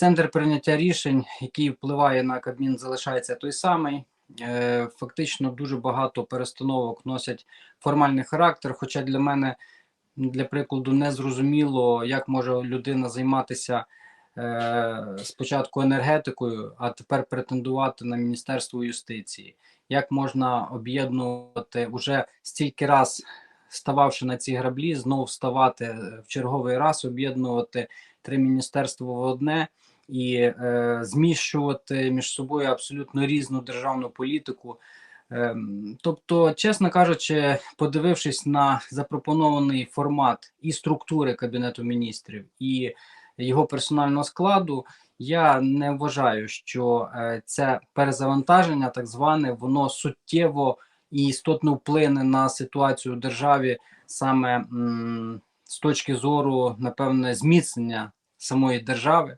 Центр прийняття рішень, який впливає на Кабмін, залишається той самий. Е, Фактично дуже багато перестановок носять формальний характер. Хоча для мене, для прикладу, не зрозуміло, як може людина займатися е, спочатку енергетикою, а тепер претендувати на Міністерство юстиції. Як можна об'єднувати уже стільки раз стававши на ці граблі, знову вставати е, в черговий раз, об'єднувати три міністерства в одне і е, зміщувати між собою абсолютно різну державну політику. Ем, Тобто, чесно кажучи, подивившись на запропонований формат і структури Кабінету міністрів, і його персонального складу, я не вважаю, що е, це перезавантаження, так зване, воно суттєво і істотно вплине на ситуацію в державі саме м, з точки зору, напевне, зміцнення самої держави.